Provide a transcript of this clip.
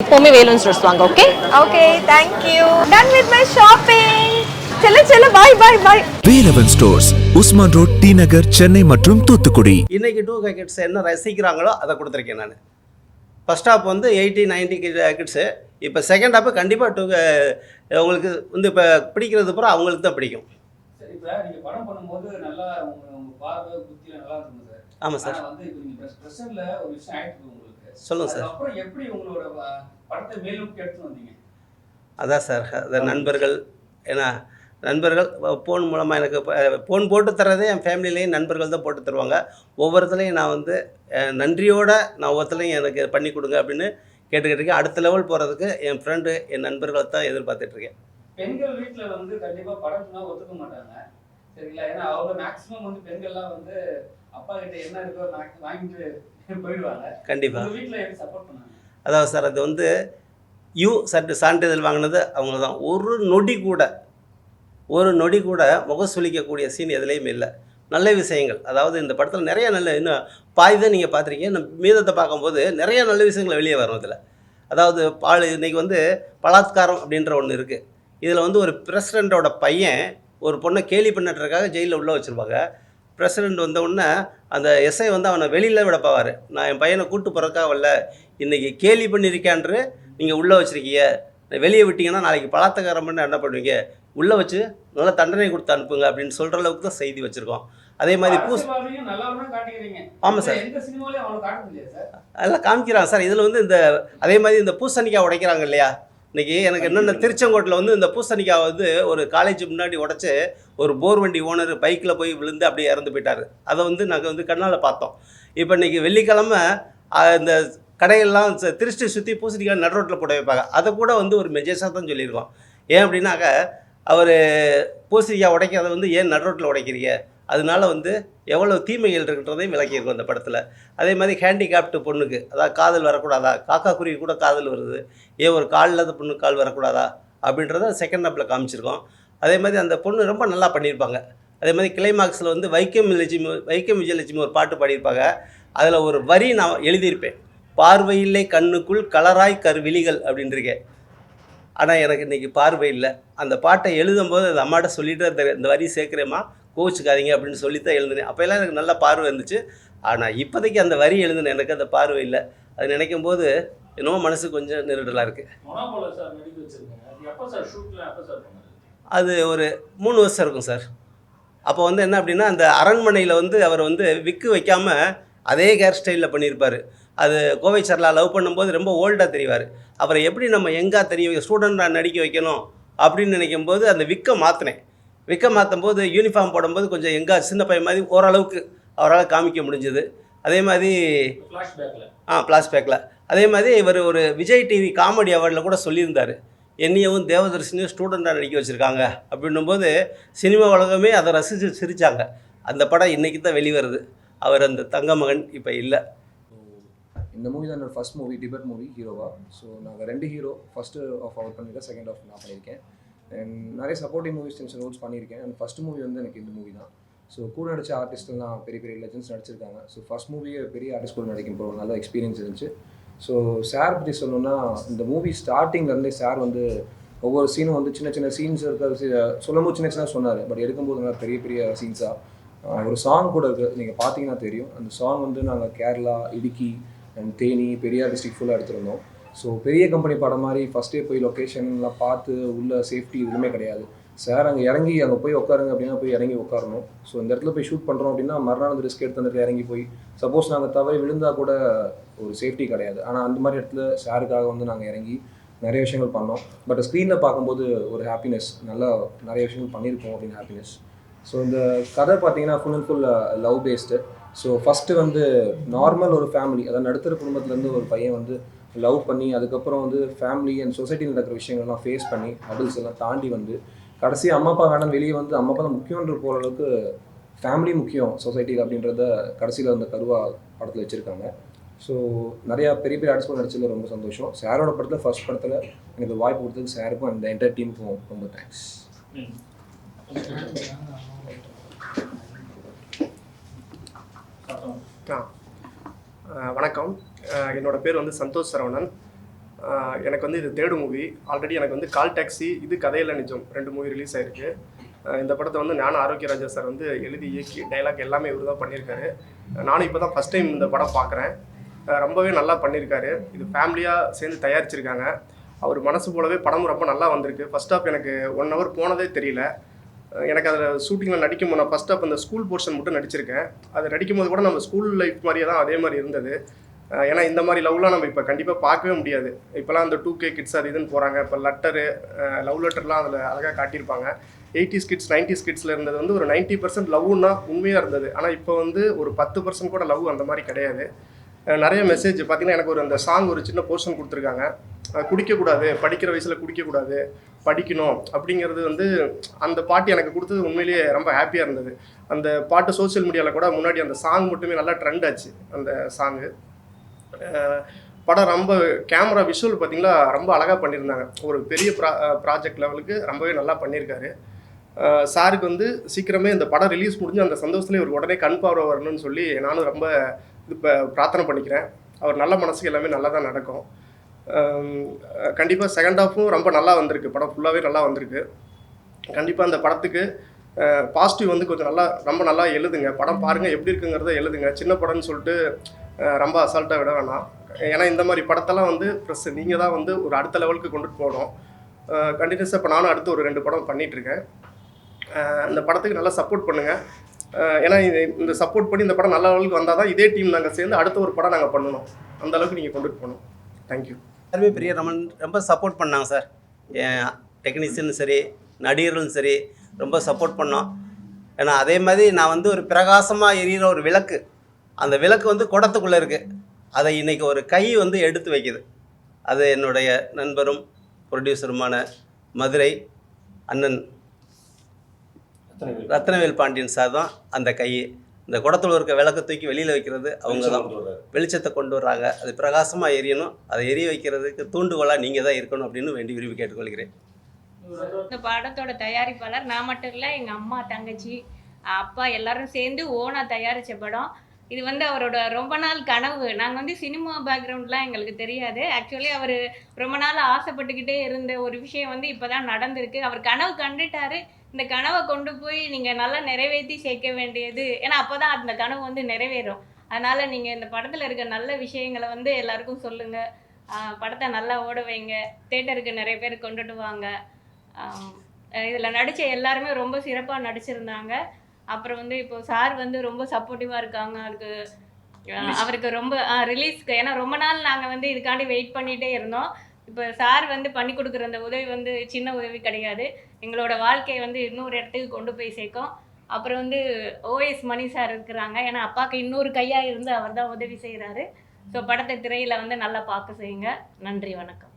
எப்போவுமே வேலூன் ஸ்டோர்ஸ் வாங்க okay okay thank you done with my shopping செல்ல செல்ல bye bye bye Velavan stores Usman road T Nagar Chennai மற்றும் தூத்துக்குடி. இன்னைக்கு டூ கே கிட்ஸ் என்ன ரசிக்கிறாங்களோ அதை கொடுத்துருக்கேன் நான். ஃபஸ்ட் ஹாப் வந்து எயிட்டி நைன்ட்டி கிட்ஸு இப்போ செகண்ட் ஹாப்பு கண்டிப்பாக டூ உங்களுக்கு வந்து இப்போ பிடிக்கிறது பூரா அவங்களுக்கு தான் பிடிக்கும். சரி இப்போ நீங்க படம் பண்ணும்போது நல்லா உங்க உங்க பார்வை புத்தியில நல்லா இருக்கும் சார். ஆமாம் சார் வந்து இப்போ ப்ரெஷர்ல ஒரு விஷயம் ஆயிட்டு உங்களுக்கு சொல்லுங்க சார். அப்புறம் எப்படி உங்களோட படத்தை மேலும் எடுத்து வந்தீங்க? அதான் சார் அந்த நண்பர்கள் ஏன்னா நண்பர்கள் ஃபோன் மூலமாக எனக்கு ஃபோன் போட்டு தர்றதே என் ஃபேமிலிலேயும் நண்பர்கள் தான் போட்டு தருவாங்க. ஒவ்வொருத்தலையும் நான் வந்து நன்றியோட நான் ஒவ்வொருத்தலையும் எனக்கு பண்ணி கொடுங்க அப்படின்னு கேட்டுக்கிட்டு இருக்கேன். அடுத்த லெவல் போகிறதுக்கு என் ஃப்ரெண்டு என் நண்பர்களை தான் எதிர்பார்த்துட்ருக்கேன் பெண்கள் வீட்ல வந்து கண்டிப்பா படம் சொன்னா ஒத்துக்க மாட்டாங்க. சரிங்களா? ஏன்னா அவங்க மேக்ஸிமம் வந்து பெண்கள்லாம் வந்து அப்பா கிட்ட என்ன இருக்கோ வாங்கி- வாங்கிட்டு கண்டிப்பாக அதாவது சார் அது வந்து யூ சர்டி சான்றிதழ் வாங்கினது அவங்க தான் ஒரு நொடி கூட ஒரு நொடி கூட முகம் சுளிக்கக்கூடிய சீன் எதுலேயும் இல்லை. நல்ல விஷயங்கள். அதாவது இந்த படத்தில் நிறைய நல்ல இன்னும் பாய் தான் நீங்கள் பார்த்துருக்கீங்க. இந்த மீதத்தை பார்க்கும்போது நிறைய நல்ல விஷயங்கள் வெளியே வரும் இதில். அதாவது பால் இன்றைக்கி வந்து பலாத்காரம் அப்படின்ற ஒன்று இருக்குது இதில் வந்து ஒரு பிரசிடெண்ட்டோட பையன் ஒரு பொண்ணை கேலி பண்ணுறதுக்காக ஜெயிலில் உள்ளே வச்சுருப்பாங்க. பிரசிடெண்ட் வந்த உடனே அந்த எஸ்ஐ வந்து அவனை வெளியில் விட போவார். நான் என் பையனை கூட்டு போகிறக்காக வரல. இன்றைக்கி கேலி பண்ணியிருக்கான்று நீங்கள் உள்ளே வச்சுருக்கீங்க. வெளியே விட்டீங்கன்னா நாளைக்கு பலாத்தகாரம் பண்ண என்ன பண்ணுவீங்க? உள்ளே வச்சு நல்ல தண்டனை கொடுத்து அனுப்புங்க அப்படின்னு சொல்கிற அளவுக்கு தான் செய்தி வச்சுருக்கோம். அதே மாதிரி பூஸ் ஆமாம் சார். அதெல்லாம் காமிக்கிறாங்க சார். இதில் வந்து இந்த அதே மாதிரி இந்த பூசணிக்காய் உடைக்கிறாங்க இல்லையா? இன்றைக்கி எனக்கு என்னென்ன திருச்செங்கோட்டில் வந்து இந்த பூசணிக்காய் வந்து ஒரு காலேஜ் முன்னாடி உடைச்சு ஒரு போர் வண்டி ஓனர் பைக்கில் போய் விழுந்து அப்படியே இறந்து போயிட்டார். அதை வந்து நாங்கள் வந்து கண்ணால் பார்த்தோம். இப்போ இன்றைக்கி வெள்ளிக்கிழமை இந்த கடையெல்லாம் திருஷ்டி சுற்றி பூசணிக்காய் நடு ரோட்டில் போட வைப்பாங்க. அதை கூட வந்து ஒரு மெஜேஸாக தான் சொல்லியிருக்கோம். ஏன் அப்படின்னாக்க அவர் பூசணிக்காய் உடைக்கிறத வந்து ஏன் நடு ரோட்டில் உடைக்கிறீங்க? அதனால வந்து எவ்வளோ தீமைகள் இருக்குன்றதையும் விளக்கியிருக்கும் அந்த படத்தில். அதே மாதிரி ஹேண்டிகேப்டு பொண்ணுக்கு அதாவது காதல் வரக்கூடாதா? காக்கா குருவி கூட காதல் வருது. ஏன் ஒரு கால் இல்லாத பொண்ணு கால் வரக்கூடாதா? அப்படின்றத செகண்ட் ஹாப்பில் காமிச்சிருக்கோம். அதே மாதிரி அந்த பொண்ணு ரொம்ப நல்லா பண்ணியிருப்பாங்க. அதே மாதிரி கிளைமாக்ஸில் வந்து வைக்கம் விஜயலட்சுமி வைக்கம் விஜயலட்சுமி ஒரு பாட்டு பாடியிருப்பாங்க. அதில் ஒரு வரி நான் எழுதியிருப்பேன். பார்வையில்லை கண்ணுக்குள் கலராய் கருவிழிகள் அப்படின்றிருக்கேன் ஆனால் எனக்கு இன்றைக்கி பார்வை இல்லை. அந்த பாட்டை எழுதும்போது அந்த அம்மாட்ட சொல்லிட்டு அந்த இந்த வரி சேர்க்குறேம்மா. கோவிச்சுக்காதீங்க அப்படின்னு சொல்லி தான் எழுதுனேன். அப்போல்லாம் எனக்கு நல்ல பார்வை இருந்துச்சு. ஆனால் இப்போதைக்கு அந்த வரி எழுதுனேன் எனக்கு அந்த பார்வை இல்லை. அது நினைக்கும் போது என்னமோ மனசு கொஞ்சம் நெருடலாக இருக்குது அது ஒரு மூணு வருஷம் இருக்கும் சார். அப்போ வந்து என்ன அப்படின்னா அந்த அரண்மனையில் வந்து அவர் வந்து விக்கு வைக்காம அதே ஹேர் ஸ்டைலில் பண்ணியிருப்பார். அது கோவை சர்லா லவ் பண்ணும்போது ரொம்ப ஓல்டாக தெரிவார். அவரை எப்படி நம்ம எங்கே தெரிய ஸ்டூடெண்டாக நடிக்க வைக்கணும் அப்படின்னு நினைக்கும் போது அந்த விக்கை மாற்றினேன் விக்கை மாற்றும் போது யூனிஃபார்ம் போடும்போது கொஞ்சம் எங்கே சின்ன பையன் மாதிரி ஓரளவுக்கு அவரால் காமிக்க முடிஞ்சது. அதே மாதிரி ஆ ஃப்ளாஷ்பேக்கில் அதே மாதிரி இவர் ஒரு விஜய் டிவி காமெடி அவார்டில் கூட சொல்லியிருந்தார். என்னையவும் தேவதர்ஷினியும் ஸ்டூடெண்ட்டாக நடிக்க வச்சுருக்காங்க அப்படின்னும்போது சினிமா உலகமே அதை ரசித்து சிரித்தாங்க அந்த படம் இன்றைக்கி தான் வெளிவருது. அவர் அந்த தங்க மகன் இப்போ இல்லை. இந்த மூவி தான் என்னோட ஃபர்ஸ்ட் மூவி டிபெட் மூவி ஹீரோவா ஸோ நாங்கள் ரெண்டு ஹீரோ ஃபஸ்ட்டு ஆஃப் அவர் பண்ணியிருக்கேன் செகண்ட் ஆஃப் நான் பண்ணியிருக்கேன். அண்ட் நிறைய சப்போர்ட்டிவ் மூவிஸ் சின்ன ரோல்ஸ் பண்ணியிருக்கேன். அண்ட் ஃபஸ்ட் மூவி வந்து எனக்கு இந்த மூவி தான். ஸோ கூட நடித்த ஆர்டிஸ்ட்லாம் பெரிய பெரிய லெஜன்ஸ் நடிச்சிருக்காங்க. ஸோ ஃபஸ்ட் மூவியே பெரிய ஆர்டிஸ்ட் கூட நடிக்கும் போகிற நல்ல எக்ஸ்பீரியன்ஸ் இருந்துச்சு. ஸோ சார் பற்றி சொல்லணும்னா இந்த மூவி ஸ்டார்டிங்லேருந்தே சார் வந்து ஒவ்வொரு சீனும் வந்து சின்ன சின்ன சீன்ஸ் இருக்கிற சொல்லும்போது சின்ன சின்ன சொன்னார். பட் எடுக்கும்போது நல்லா பெரிய பெரிய சீன்ஸாக ஒரு சாங் கூட இருக்குது நீங்கள் பார்த்தீங்கன்னா தெரியும். அந்த சாங் வந்து நாங்கள் கேரளா இடுக்கி அண்ட் தேனி பெரியார் டிஸ்ட்ரிக்ட் ஃபுல்லாக எடுத்திருந்தோம். ஸோ பெரிய கம்பெனி படம் மாதிரி ஃபஸ்ட்டே போய் லொக்கேஷன்லாம் பார்த்து உள்ள சேஃப்டி எதுவுமே கிடையாது. சார் அங்கே இறங்கி அங்கே போய் உட்காருங்க அப்படின்னா போய் இறங்கி உட்காரணும். ஸோ இந்த இடத்துல போய் ஷூட் பண்ணுறோம் அப்படின்னா மறுநாள் அந்த ரிஸ்க் எடுத்து அந்த இடத்துல இறங்கி போய் சப்போஸ் நாங்கள் தவறி விழுந்தால் கூட ஒரு சேஃப்டி கிடையாது. ஆனால் அந்த மாதிரி இடத்துல சாருக்காக வந்து நாங்கள் இறங்கி நிறைய விஷயங்கள் பண்ணோம். பட் ஸ்க்ரீனில் பார்க்கும்போது ஒரு ஹாப்பினஸ் நல்லா நிறைய விஷயங்கள் பண்ணியிருக்கோம் அப்படின்னு ஹாப்பினஸ் ஸோ இந்த கதை பார்த்தீங்கன்னா full and full love based so first வந்து நார்மல் ஒரு ஃபேமிலி அதாவது நடுத்தர குடும்பத்துலேருந்து ஒரு பையன் வந்து லவ் பண்ணி அதுக்கப்புறம் வந்து ஃபேமிலி அண்ட் சொசைட்டியில் நடக்கிற விஷயங்கள்லாம் ஃபேஸ் பண்ணி அடல்ட்ஸ் எல்லாம் தாண்டி வந்து கடைசி அம்மா அப்பா வேணாம் வெளியே வந்து அம்மா அப்பா தான் முக்கியன்ற போகிற அளவுக்கு ஃபேமிலி முக்கியம் சொசைட்டியில் அப்படின்றத கடைசியில் அந்த கருவா படத்தில் வச்சுருக்காங்க. ஸோ நிறையா பெரிய பெரிய ஆர்டிஸ்ட் நடிச்சதுல ரொம்ப சந்தோஷம். சாரோட படத்தில் ஃபர்ஸ்ட் படத்தில் எனக்கு வாய்ப்பு கொடுத்ததுக்கு சாருக்கும் அந்த என்டர் டீமுக்கும் ரொம்ப தேங்க்ஸ் ஆ. வணக்கம். என்னோடய என்னோட பேர் வந்து சந்தோஷ் சரவணன். எனக்கு வந்து இது தேர்டு மூவி ஆல்ரெடி எனக்கு வந்து கால் டாக்ஸி இது கதையில் நிஜம். ரெண்டு மூவி ரிலீஸ் ஆயிருக்கு. இந்த படத்தை வந்து ஞான ஆரோக்கியராஜா சார் வந்து எழுதி இயக்கி டைலாக் எல்லாமே இவர் தான் பண்ணியிருக்காரு. நானும் இப்போ தான் ஃபஸ்ட் டைம் இந்த படம் பார்க்குறேன் ரொம்பவே நல்லா பண்ணியிருக்காரு. இது ஃபேமிலியாக சேர்ந்து தயாரிச்சிருக்காங்க. அவர் மனசு போலவே படமும் ரொம்ப நல்லா வந்திருக்கு. ஃபஸ்ட் ஆஃப் எனக்கு ஒன் ஹவர் போனதே தெரியல. எனக்கு அதில் ஷூட்டிங்கில் நடிக்கும் நான் ஃபஸ்ட் ஹாஃப் அந்த ஸ்கூல் போர்ஷன் மட்டும் நடிச்சிருக்கேன். அது நடிக்கும் போது கூட நம்ம ஸ்கூல் லைஃப் மாதிரியே தான் அதே மாதிரி இருந்தது. ஏன்னா இந்த மாதிரி லவ்லாம் நம்ம இப்போ கண்டிப்பாக பார்க்கவே முடியாது. இப்போலாம் அந்த டூ கே கிட்ஸ் அது இதுன்னு போகிறாங்க இப்போ லெட்டரு லவ் லெட்டர்லாம் அதில் அழகாக காட்டியிருப்பாங்க. எயிட்டிஸ் கிட்ஸ் நைன்டிஸ் கிட்ஸில் இருந்தது வந்து ஒரு 90% பர்சன்ட் லவ்னா உண்மையாக இருந்தது. ஆனால் இப்போ வந்து ஒரு பத்து பர்சன்ட் கூட லவ் அந்த மாதிரி கிடையாது. நிறைய மெசேஜ் பார்த்தீங்கன்னா எனக்கு ஒரு அந்த சாங் ஒரு சின்ன போர்ஷன் கொடுத்துருக்காங்க. குடிக்கக்கூடாது படிக்கிற வயசில் குடிக்கக்கூடாது படிக்கணும் அப்படிங்கிறது வந்து அந்த பாட்டு எனக்கு கொடுத்தது உண்மையிலேயே ரொம்ப ஹாப்பியாக இருந்தது. அந்த பாட்டு சோஷியல் மீடியாவில் கூட முன்னாடி அந்த சாங் மட்டுமே நல்லா ட்ரெண்ட் ஆச்சு அந்த சாங்கு படம் ரொம்ப கேமரா விஷுவல் பார்த்தீங்களா ரொம்ப அழகாக பண்ணியிருந்தாங்க. ஒரு பெரிய ப்ரா ப்ராஜெக்ட் லெவலுக்கு ரொம்பவே நல்லா பண்ணியிருக்காரு. சாருக்கு வந்து சீக்கிரமே இந்த படம் ரிலீஸ் முடிஞ்சு அந்த சந்தோஷத்துலேயே இவர் உடனே கண் பார்வை வரணும்னு சொல்லி நானும் ரொம்ப இது இப்போ பிரார்த்தனை பண்ணிக்கிறேன். அவர் நல்ல மனசுக்கு எல்லாமே நல்லா தான் நடக்கும். கண்டிப்பாக செகண்ட் ஹாஃபும் ரொம்ப நல்லா வந்திருக்கு. படம் ஃபுல்லாகவே நல்லா வந்திருக்கு. கண்டிப்பாக அந்த படத்துக்கு பாசிட்டிவ் வந்து கொஞ்சம் நல்லா ரொம்ப நல்லா எழுதுங்க. படம் பாருங்கள் எப்படி இருக்குங்கிறத எழுதுங்க. சின்ன படம்னு சொல்லிட்டு ரொம்ப அசால்ட்டாக விட வேணாம். ஏன்னா இந்த மாதிரி படத்தெல்லாம் வந்து ப்ளஸ் நீங்கள் தான் வந்து ஒரு அடுத்த லெவலுக்கு கொண்டுட்டு போகணும். கண்டினியூஸாக இப்போ நானும் அடுத்து ஒரு ரெண்டு படம் பண்ணிகிட்ருக்கேன் இந்த படத்துக்கு நல்லா சப்போர்ட் பண்ணுங்கள் ஏன்னா இந்த சப்போர்ட் பண்ணி இந்த படம் நல்ல லெவலுக்கு வந்தால் தான் இதே டீம் நாங்கள் சேர்ந்து அடுத்த ஒரு படம் நாங்கள் பண்ணணும். அந்த அளவுக்கு நீங்கள் கொண்டுட்டு போகணும். தேங்க்யூ எல்லாருமே பெரிய ரொம்ப ரொம்ப சப்போர்ட் பண்ணாங்க சார். டெக்னீஷியனும் சரி நடிகர்களும் சரி ரொம்ப சப்போர்ட் பண்ணோம். ஏன்னா அதே மாதிரி நான் வந்து ஒரு பிரகாசமாக எரியிற ஒரு விளக்கு அந்த விளக்கு வந்து குடத்துக்குள்ளே இருக்குது அதை இன்னைக்கு ஒரு கை வந்து எடுத்து வைக்குது. அது என்னுடைய நண்பரும் ப்ரொடியூசருமான மதுரை அண்ணன் ரத்னவேல். பாண்டியன் சார் தான் அந்த கை இந்த குடத்துல இருக்க விளக்கு தூக்கி வெளியில் வைக்கிறது அவங்க தான் வெளிச்சத்தை கொண்டு வர்றாங்க. அது பிரகாசமாக எரியணும். அதை எரிய வைக்கிறதுக்கு தூண்டுகோலாக நீங்கள் தான் இருக்கணும் அப்படின்னு வேண்டி விரும்பி கேட்டுக்கொள்கிறேன். இந்த படத்தோட தயாரிப்பாளர் நான் மட்டும் இல்லை எங்கள் அம்மா தங்கச்சி அப்பா எல்லாரும் சேர்ந்து ஓனாக தயாரித்த படம். இது வந்து அவரோட ரொம்ப நாள் கனவு. நாங்கள் வந்து சினிமா பேக்ரவுண்ட்லாம் எங்களுக்கு தெரியாது. ஆக்சுவலி அவர் ரொம்ப நாள் ஆசைப்பட்டுக்கிட்டே இருந்த ஒரு விஷயம் வந்து இப்போ தான் நடந்திருக்கு. அவர் கனவு கண்டுட்டாரு. இந்த கனவை கொண்டு போய் நீங்கள் நல்லா நிறைவேற்றி சேர்க்க வேண்டியது. ஏன்னா அப்போ தான் அந்த கனவு வந்து நிறைவேறும். அதனால் நீங்கள் இந்த படத்தில் இருக்க நல்ல விஷயங்களை வந்து எல்லாருக்கும் சொல்லுங்கள் படத்தை நல்லா ஓட வைங்க. தேட்டருக்கு நிறைய பேர் கொண்டுட்டு வாங்க. இதில் நடித்த எல்லாருமே ரொம்ப சிறப்பாக நடிச்சிருந்தாங்க. அப்புறம் வந்து இப்போ சார் வந்து ரொம்ப சப்போர்ட்டிவாக இருக்காங்க. அதுக்கு அவருக்கு ரொம்ப ரிலீஸ்க்கு ஏன்னா ரொம்ப நாள் நாங்கள் வந்து இதுக்காண்டி வெயிட் பண்ணிகிட்டே இருந்தோம். இப்போ சார் வந்து பண்ணி கொடுக்குற அந்த உதவி வந்து சின்ன உதவி கிடையாது. எங்களோட வாழ்க்கையை வந்து இன்னொரு இடத்துக்கு கொண்டு போய் சேர்க்கும். அப்புறம் வந்து ஓஎஸ் மணி சார் இருக்கிறாங்க. ஏன்னா அப்பாவுக்கு இன்னொரு கையாக இருந்து அவர் தான் உதவி செய்கிறாரு ஸோ படத்தை திரையில் வந்து நல்லா பார்க்க செய்யுங்க. நன்றி வணக்கம்.